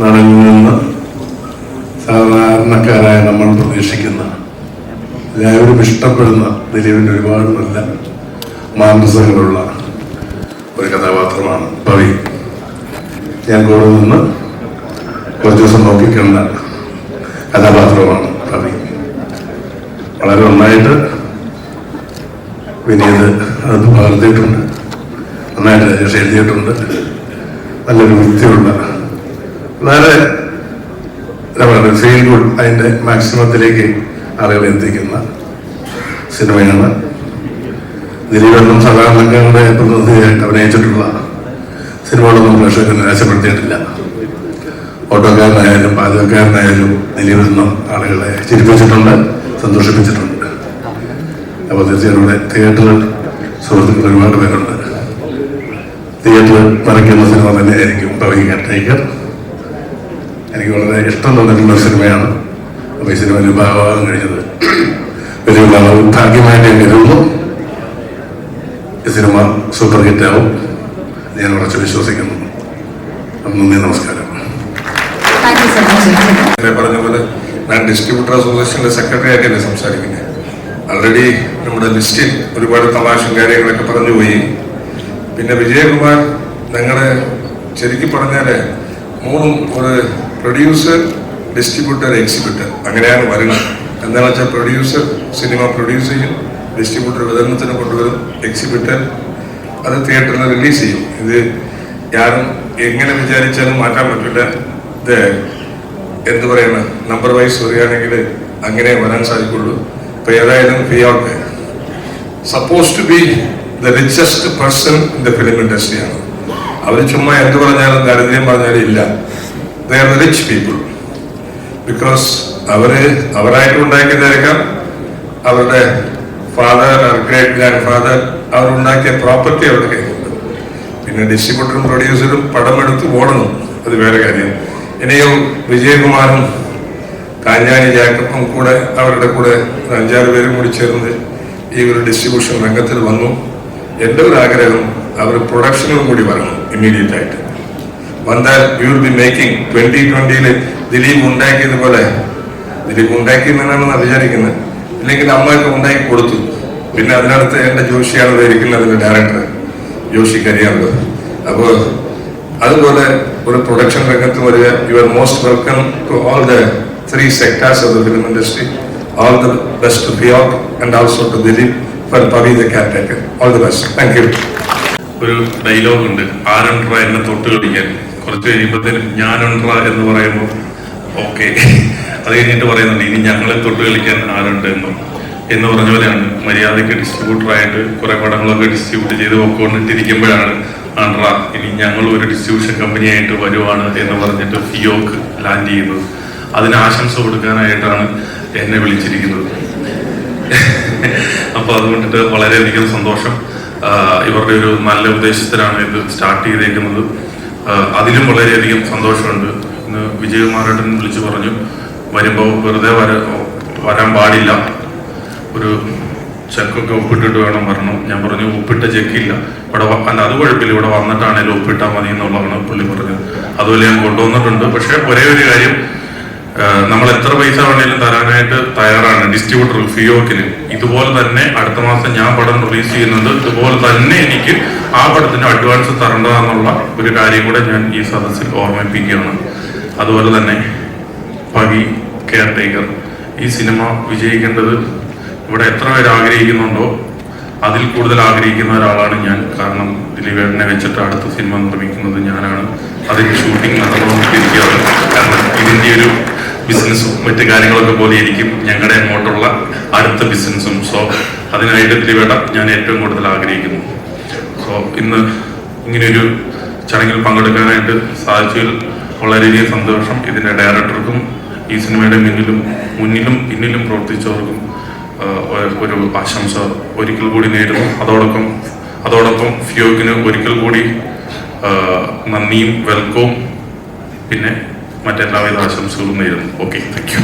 നടനിൽ നിന്ന് സാധാരണക്കാരായ നമ്മൾ പ്രതീക്ഷിക്കുന്ന എല്ലാവരും ഇഷ്ടപ്പെടുന്ന ദിലീപിന്റെ ഒരുപാട് നല്ല മാനസങ്ങളുള്ള ഒരു കഥാപാത്രമാണ് പവി. ഞാൻ കൂടെ നിന്ന് കുറച്ച് ദിവസം നോക്കിക്കണ്ട കഥാപാത്രമാണ് പവി. വളരെ നന്നായിട്ട് വിനീത് അത് പകർത്തിയിട്ടുണ്ട്. നന്നായിട്ട് രജേഷ് എഴുതിയിട്ടുണ്ട്. നല്ലൊരു വൃത്തിയുള്ള വളരെ എന്താ പറയുക ഫീൽ ഗുഡ് അതിന്റെ മാക്സിമത്തിലേക്ക് ആളുകളെ എത്തിക്കുന്ന സിനിമയാണ്. ദിലീപെന്നും സാധാരണക്കാരുടെ പ്രതിനിധിയായിട്ട് അഭിനയിച്ചിട്ടുള്ള സിനിമകളൊന്നും പ്രേക്ഷകരെ നിരാശപ്പെടുത്തിയിട്ടില്ല. ഓട്ടോക്കാരനായാലും പാചകക്കാരനായാലും ദിലീപെന്നും ആളുകളെ ചിരിപ്പിച്ചിട്ടുണ്ട് സന്തോഷിപ്പിച്ചിട്ടുണ്ട്. അപ്പോൾ തീർച്ചയായിട്ടും ഇവിടെ തിയേറ്ററിൽ സുഹൃത്തുക്കൾ ഒരുപാട് പേരുണ്ട്. തിയേറ്ററിൽ നിറയ്ക്കുന്ന സിനിമ തന്നെയായിരിക്കും പ്രവഹിക്കാൻ ടൈഗർ. എനിക്ക് വളരെ ഇഷ്ടം തോന്നിയിട്ടുള്ള ഒരു സിനിമയാണ്. അപ്പോൾ ഈ ഒരു ഭാഗമാകാൻ കഴിഞ്ഞത് വലിയ ഒരു ഭാഗ്യമായിട്ട് ഞാൻ കരുതുന്നു. ഈ സിനിമ സൂപ്പർ ഹിറ്റാവും ഞാൻ ഉറച്ചു വിശ്വസിക്കുന്നു. നന്ദി നമസ്കാരം. പറഞ്ഞ പോലെ ഞാൻ ഡിസ്ട്രിബ്യൂട്ടർ അസോസിയേഷന്റെ സെക്രട്ടറി ആയിട്ടല്ലേ സംസാരിക്കുന്നത് ആൾറെഡി നമ്മുടെ ലിസ്റ്റിൽ ഒരുപാട് തമാശയും കാര്യങ്ങളൊക്കെ പറഞ്ഞു പോയി. പിന്നെ വിജയകുമാർ ഞങ്ങളെ ശരിക്കും പറഞ്ഞാൽ മൂന്നും ഒരു പ്രൊഡ്യൂസർ ഡിസ്ട്രിബ്യൂട്ടർ എക്സിബ്യൂട്ടർ അങ്ങനെയാണ് വരുന്നത്. എന്താണെന്ന് വെച്ചാൽ പ്രൊഡ്യൂസർ സിനിമ പ്രൊഡ്യൂസ് ചെയ്യും ഡിസ്ട്രിബ്യൂട്ടർ വിതരണത്തിന് കൊണ്ടുവരും എക്സിബ്യൂട്ടർ അത് തിയേറ്ററിൽ റിലീസ് ചെയ്യും. ഇത് ഞാനും എങ്ങനെ വിചാരിച്ചാലും മാറ്റാൻ പറ്റില്ല. ഇത് എന്ത് പറയുന്ന നമ്പർ വൈസ് വരികയാണെങ്കിൽ അങ്ങനെ വരാൻ സാധിക്കുള്ളൂ. ഇപ്പൊ ഏതായാലും FEUOK suppose to be the richest person in the film ഇൻഡസ്ട്രിയാണ് അവർ ചുമ്മാ എന്ത് പറഞ്ഞാലും ദാരിദ്ര്യം പറഞ്ഞാലും ഇല്ല. They are rich people because അവർ അവരായിട്ട് ഉണ്ടാക്കിയതായിരിക്കാം അവരുടെ ഫാദർ ഗ്രേറ്റ് ഗ്രാൻഡ് ഫാദർ അവരുണ്ടാക്കിയ പ്രോപ്പർട്ടി അവരുടെ കയ്യിലുണ്ട്. പിന്നെ ഡിസ്ട്രിബ്യൂട്ടറും പ്രൊഡ്യൂസറും പടമെടുത്ത് ഓടണം അത് വേറെ കാര്യം. ഇനിയും വിജയകുമാറും കാഞ്ഞാണി ജാക്കബും കൂടെ അവരുടെ കൂടെ അഞ്ചാറ് പേരും കൂടി ചേർന്ന് ഈ ഒരു ഡിസ്ട്രിബ്യൂഷൻ രംഗത്തിൽ വന്നു. എന്റെ ഒരു ആഗ്രഹം അവർ പ്രൊഡക്ഷനും കൂടി വരണം ഇമ്മീഡിയറ്റ് ആയിട്ട്. വന്നാൽ you will be making twenty ട്വന്റിയിൽ Dileep ഉണ്ടാക്കിയതുപോലെ ദിലീപ് ഉണ്ടാക്കിയെന്നാണ് വിചാരിക്കുന്നത്. ഇല്ലെങ്കിൽ അമ്മയൊക്കെ ഉണ്ടാക്കി കൊടുത്തു. പിന്നെ അതിനടുത്ത് എന്റെ ജോഷിയാണ് ഇരിക്കുന്നത് അതിന്റെ ഡയറക്ടർ ജോഷി അറിയാമല്ലോ അപ്പോൾ അതുപോലെ ഒരു പ്രൊഡക്ഷൻ രംഗത്ത് വരിക you are most welcome to all the three sectors of the film industry all the best FEUOK and also to Dileep for Pavi the captain all the best thank you ഒരു dialogue ഉണ്ട്. ആരണ്ട്ര എന്നെ തൊട്ട് കളിക്കാൻ. കുറച്ച് കഴിയുമ്പോഴത്തേനും ഞാനുണ്ട്ര എന്ന് പറയുമ്പോൾ ഓക്കെ. അത് കഴിഞ്ഞിട്ട് പറയുന്നുണ്ട് ഇനി ഞങ്ങളെ തൊട്ട് കളിക്കാൻ ആരുണ്ട്? എന്ന്. എന്ന് പറഞ്ഞ പോലെയാണ്. മര്യാദയ്ക്ക് ഡിസ്ട്രിബ്യൂട്ടറായിട്ട് കുറെ പടങ്ങളൊക്കെ ഡിസ്ട്രിബ്യൂട്ട് ചെയ്ത് പൊക്കോണ്ടിട്ടിരിക്കുമ്പോഴാണ് ആണ്ട്ര ഇനി ഞങ്ങൾ ഒരു ഡിസ്ട്രിബ്യൂഷൻ കമ്പനിയായിട്ട് വരുവാണ് എന്ന് പറഞ്ഞിട്ട് ഫിയോക്ക് ലാൻഡ് ചെയ്യുന്നത്. അതിന് ആശംസ കൊടുക്കാനായിട്ടാണ് എന്നെ വിളിച്ചിരിക്കുന്നത്. അപ്പൊ അതുകൊണ്ടിട്ട് വളരെയധികം സന്തോഷം. ഇവരുടെ ഒരു നല്ല ഉദ്ദേശത്തിലാണ് ഇത് സ്റ്റാർട്ട് ചെയ്തേക്കുന്നത്. അതിലും വളരെയധികം സന്തോഷമുണ്ട്. ഇന്ന് വിജയകുമാരേട്ടൻ വിളിച്ചു പറഞ്ഞു വരുമ്പോൾ വെറുതെ വര വരാൻ പാടില്ല. ഒരു ചെക്കൊക്കെ ഒപ്പിട്ടിട്ട് വേണം വരണം. ഞാൻ പറഞ്ഞു ഒപ്പിട്ട ചെക്കില്ല. ഇവിടെ അല്ല അത് കുഴപ്പമില്ല. ഇവിടെ വന്നിട്ടാണേലും ഒപ്പിട്ടാൽ മതി എന്നുള്ളതാണ് പുള്ളി പറഞ്ഞത്. അതുപോലെ ഞാൻ കൊണ്ടുവന്നിട്ടുണ്ട്. പക്ഷേ ഒരേ ഒരു കാര്യം നമ്മൾ എത്ര പൈസ വേണേലും തരാനായിട്ട് തയ്യാറാണ്. ഡിസ്ട്രിബ്യൂട്ടർ ഫിയോക്കിന്. ഇതുപോലെ തന്നെ അടുത്ത മാസം ഞാൻ പടം റിലീസ് ചെയ്യുന്നുണ്ട് ഇതുപോലെ തന്നെ എനിക്ക് ആ പടത്തിന് അഡ്വാൻസ് തരേണ്ടതെന്നുള്ള ഒരു കാര്യം കൂടെ ഞാൻ ഈ സദസ്സിൽ ഓർമ്മിപ്പിക്കുകയാണ്. അതുപോലെ തന്നെ പവി കെയർ ടേക്കർ ഈ സിനിമ വിജയിക്കേണ്ടത് ഇവിടെ എത്ര പേര് ആഗ്രഹിക്കുന്നുണ്ടോ അതിൽ കൂടുതൽ ആഗ്രഹിക്കുന്ന ഒരാളാണ് ഞാൻ. കാരണം ദിലീപേട്ടനെ വെച്ചിട്ട് അടുത്ത സിനിമ നിർമ്മിക്കുന്നത് ഞാനാണ്. അതിന്റെ ഷൂട്ടിംഗ് നടന്നുകൊണ്ടിരിക്കുകയാണ്. കാരണം ഇതിന്റെ ഒരു ബിസിനസ്സും മറ്റു കാര്യങ്ങളൊക്കെ പോലെ ഇരിക്കും ഞങ്ങളുടെ അങ്ങോട്ടുള്ള അടുത്ത ബിസിനസ്സും. സോ അതിനായിട്ട് ദിലീപേട്ട ഞാൻ ഏറ്റവും കൂടുതൽ ആഗ്രഹിക്കുന്നു. സോ ഇന്ന് ഇങ്ങനെയൊരു ചടങ്ങിൽ പങ്കെടുക്കാനായിട്ട് സാധിച്ചതിൽ വളരെയധികം സന്തോഷം. ഇതിന്റെ ഡയറക്ടർക്കും ഈ സിനിമയുടെ മുന്നിലും മുന്നിലും പിന്നിലും പ്രവർത്തിച്ചവർക്കും ഒരു ആശംസ ഒരിക്കൽ കൂടി നേരുന്നു. അതോടൊപ്പം അതോടൊപ്പം ഫിയോക്കിന് ഒരിക്കൽ കൂടി നന്ദിയും വെൽക്കവും പിന്നെ മറ്റെല്ലാവിധ ആശംസകളും നേരുന്നു. Okay thank you